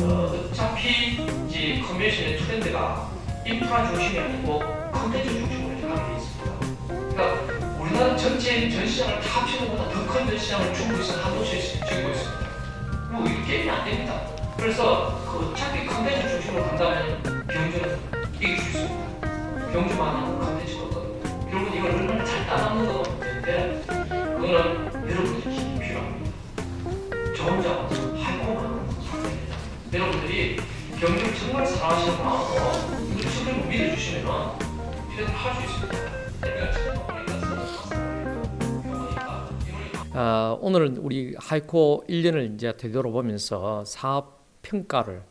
어차피 이제 컨벤션의 트렌드가 인프라 중심이 아니고 컨텐츠 중심으로. 그러니까 우리나라 전체 전 시장을 다 합치는 것보다 더 큰 전 시장을 중국에서 한 도시에 지고 있습니다. 뭐 이게 게임이 안 됩니다. 그래서 그 어차피 컨텐츠 중심으로 간다면 경주는 이길 수 있습니다. 경주만은 컨텐츠 거거든요. 결국은 이걸 얼마나 잘 따라하는 거가 문제인데 그거는 여러분들이 힘이 필요합니다. 저 혼자 할거만 상태입니다. 여러분들이 경기를 정말 사랑하시는 마음으로 이걸 정말 믿어주시면 이렇게 할수 있습니다. 어, 오늘은 우리 하이코 1년을 이제 되돌아보면서 사업 평가를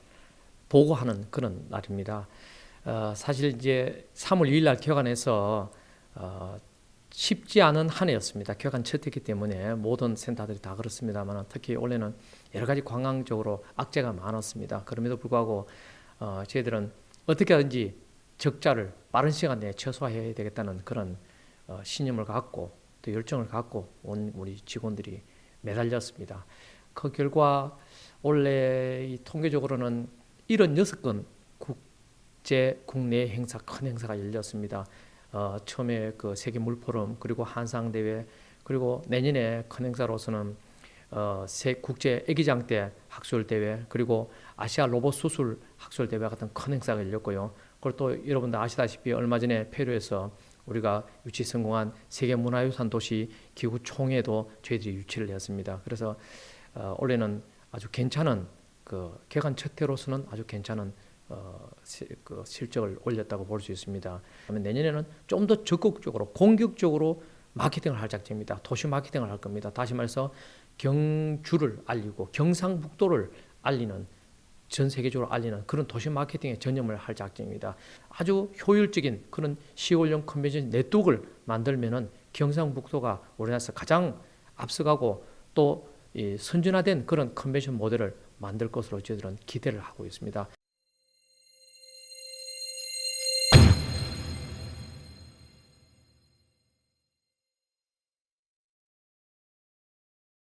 보고하는 그런 날입니다. 어, 사실 이제 3월 2일 날 개관해서 어, 쉽지 않은 한 해였습니다. 개관 첫 해기 때문에 모든 센터들이 다 그렇습니다만 특히 올해는 여러 가지 관광적으로 악재가 많았습니다. 그럼에도 불구하고 어, 저희들은 어떻게 하든지 적자를 빠른 시간 내에 최소화해야 되겠다는 그런 어, 신념을 갖고 또 열정을 갖고 온 우리 직원들이 매달렸습니다. 그 결과 올해 이 통계적으로는 76건 국제 국내 행사 큰 행사가 열렸습니다. 어, 처음에 그 세계 물포럼 그리고 한상 대회 그리고 내년에 큰 행사로서는 어, 세 국제 애기장 때 학술 대회 그리고 아시아 로봇 수술 학술 대회 같은 큰 행사가 열렸고요. 그리고 또 여러분들 아시다시피 얼마 전에 페루에서 우리가 유치 성공한 세계 문화유산 도시 기구 총회도 저희들이 유치를 했습니다. 그래서 어, 올해는 아주 괜찮은 그 개관 첫 해로서는 아주 괜찮은 어, 시, 그 실적을 올렸다고 볼 수 있습니다. 내년에는 좀 더 적극적으로 공격적으로 마케팅을 할 작정입니다. 도시 마케팅을 할 겁니다. 다시 말해서 경주를 알리고 경상북도를 알리는 전 세계적으로 알리는 그런 도시 마케팅에 전념을 할 작정입니다. 아주 효율적인 그런 시월령 컨벤션 네트워크를 만들면은 경상북도가 우리나라에서 가장 앞서가고 또이 선진화된 그런 컨벤션 모델을 만들 것으로 저희들은 기대를 하고 있습니다.